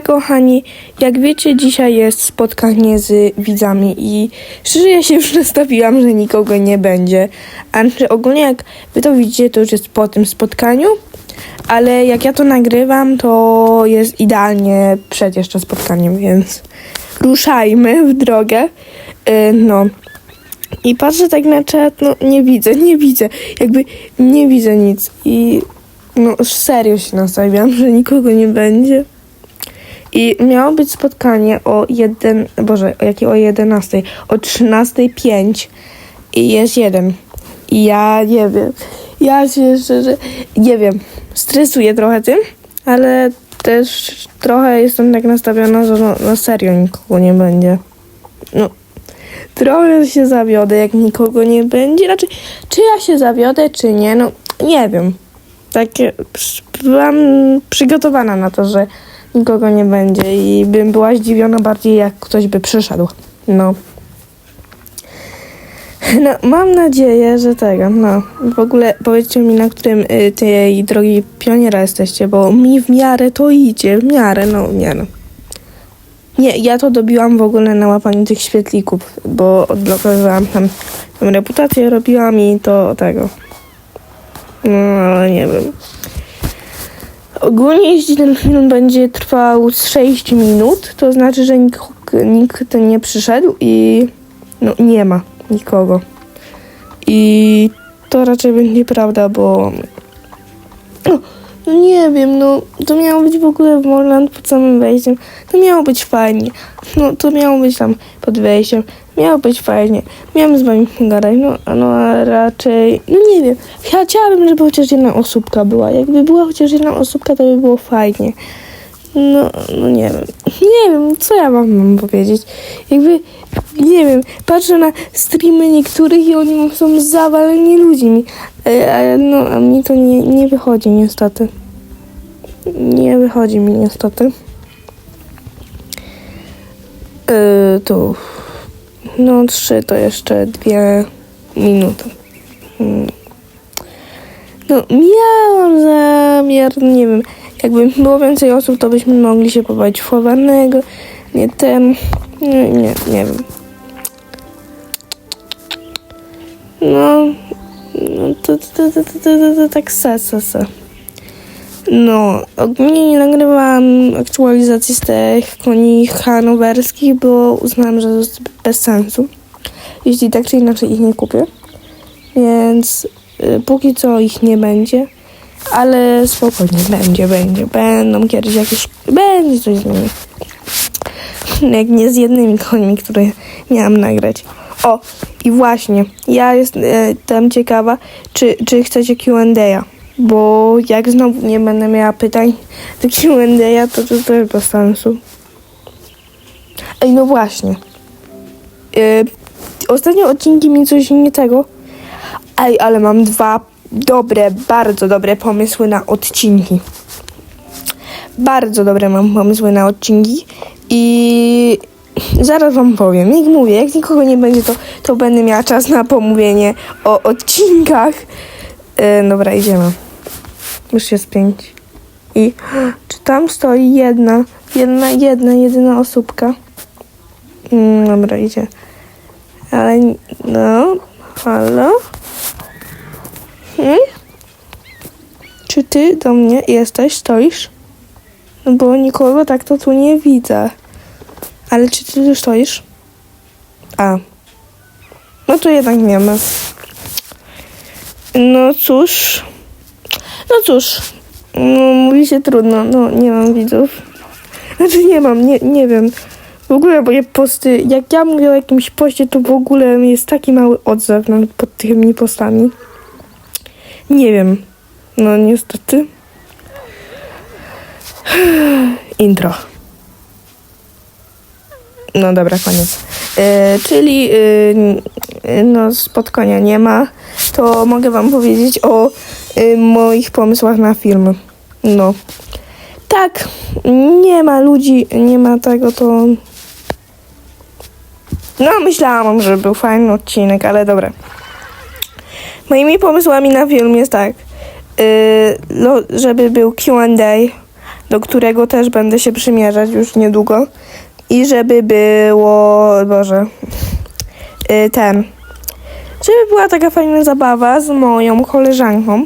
Kochani, jak wiecie, dzisiaj jest spotkanie z widzami i szczerze ja się już nastawiłam, że nikogo nie będzie. Znaczy ogólnie jak wy to widzicie, to już jest po tym spotkaniu, ale jak ja to nagrywam, to jest idealnie przed jeszcze spotkaniem, więc ruszajmy w drogę. Yy, no. I patrzę tak na czat, no nie widzę, nie widzę, jakby nie widzę nic i no serio się nastawiam, że nikogo nie będzie. I miało być spotkanie o jeden, boże, o jakie o 11, o 13.05 i jest jeden. I ja nie wiem, ja się szczerze, nie wiem, stresuję trochę tym, ale też trochę jestem tak nastawiona, że no, na serio nikogo nie będzie. No, trochę się zawiodę, jak nikogo nie będzie. Znaczy, czy ja się zawiodę, czy nie, no nie wiem. Takie, byłam przygotowana na to, że nikogo nie będzie i bym była zdziwiona bardziej, jak ktoś by przyszedł. No. No, mam nadzieję, że tego, no. W ogóle powiedzcie mi, na którym y, tej drogi pioniera jesteście, bo mi w miarę to idzie, w miarę, no, w miarę. Nie, ja to dobiłam w ogóle na łapaniu tych świetlików, bo odblokowałam tam, tam reputację, robiłam i to tego. No, ale nie wiem. Ogólnie jeśli ten film będzie trwał z 6 minut, to znaczy, że nikt, nikt nie przyszedł i no nie ma nikogo. I to raczej będzie prawda, bo no, no nie wiem, no to miało być w ogóle w Morland pod samym wejściem. To miało być fajnie. No to miało być tam pod wejściem. Miało być fajnie. Miałem z wami pogadać, no, no a raczej, no nie wiem. Chciałabym, żeby chociaż jedna osóbka była. Jakby była chociaż jedna osóbka, to by było fajnie. No, no nie wiem. Nie wiem, co ja wam mam powiedzieć. Jakby, nie wiem, patrzę na streamy niektórych i oni są zawaleni ludźmi. E, a, no, a mi to nie, nie wychodzi niestety. Nie wychodzi mi niestety. Yy, tu. No trzy to jeszcze dwie minuty. Mm. No miałam zamiar, nie wiem, jakby było więcej osób, to byśmy mogli się pobawić chowanego, nie ten, nie, nie, nie wiem. No, no to, to, to, to, to, to, to tak se, se, se. No, ogólnie nie nagrywałam aktualizacji z tych koni hanowerskich, bo uznałam, że to jest bez sensu. Jeśli tak czy inaczej ich nie kupię. Więc y, póki co ich nie będzie. Ale spokojnie, będzie, będzie. Będą kiedyś jakieś... Będzie coś z nimi. Jak nie z jednymi końmi, które miałam nagrać. O, i właśnie, ja jestem ciekawa, czy, czy chcecie Q&A. Bo jak znowu nie będę miała pytań do Q&A, to to też bez sensu. Ej, no właśnie. Yy, ostatnio odcinki mi coś nie tego. Ej, ale mam dwa dobre, bardzo dobre pomysły na odcinki. Bardzo dobre mam pomysły na odcinki i zaraz wam powiem. Jak mówię, jak nikogo nie będzie, to, to będę miała czas na pomówienie o odcinkach. Yy, dobra, idziemy. Już jest pięć. I czy tam stoi jedna, jedna, jedna, jedyna osóbka? Mm, dobra, idzie. Ale no, halo? Hmm? Czy ty do mnie jesteś, stoisz? No bo nikogo tak to tu nie widzę. Ale czy ty tu stoisz? A. No to jednak nie ma. No cóż. No cóż. No, mówi się trudno. No, nie mam widzów. Znaczy nie mam, nie, nie wiem. W ogóle moje posty, jak ja mówię o jakimś poście, to w ogóle jest taki mały odzew nawet pod tymi postami. Nie wiem. No niestety. Intro. No dobra, koniec. E, czyli e, no spotkania nie ma, to mogę wam powiedzieć o e, moich pomysłach na filmy. No. Tak, nie ma ludzi, nie ma tego, to... No myślałam, że był fajny odcinek, ale dobra. Moimi pomysłami na film jest tak, yy, żeby był Q&A, do którego też będę się przymierzać już niedługo. I żeby było, Boże, y, ten, żeby była taka fajna zabawa z moją koleżanką,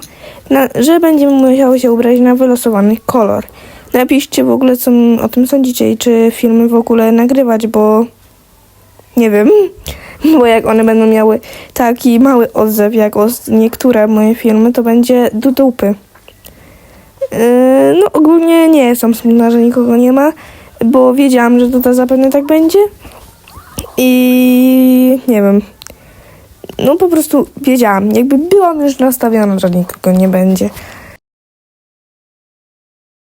na, że będziemy musiały się ubrać na wylosowany kolor. Napiszcie w ogóle, co o tym sądzicie i czy filmy w ogóle nagrywać, bo nie wiem, bo jak one będą miały taki mały odzew jak niektóre moje filmy, to będzie do dupy. Yy, no ogólnie nie jestem smutna, że nikogo nie ma, bo wiedziałam, że to, to zapewne tak będzie i nie wiem. No po prostu wiedziałam, jakby byłam już nastawiona, że nikogo nie będzie.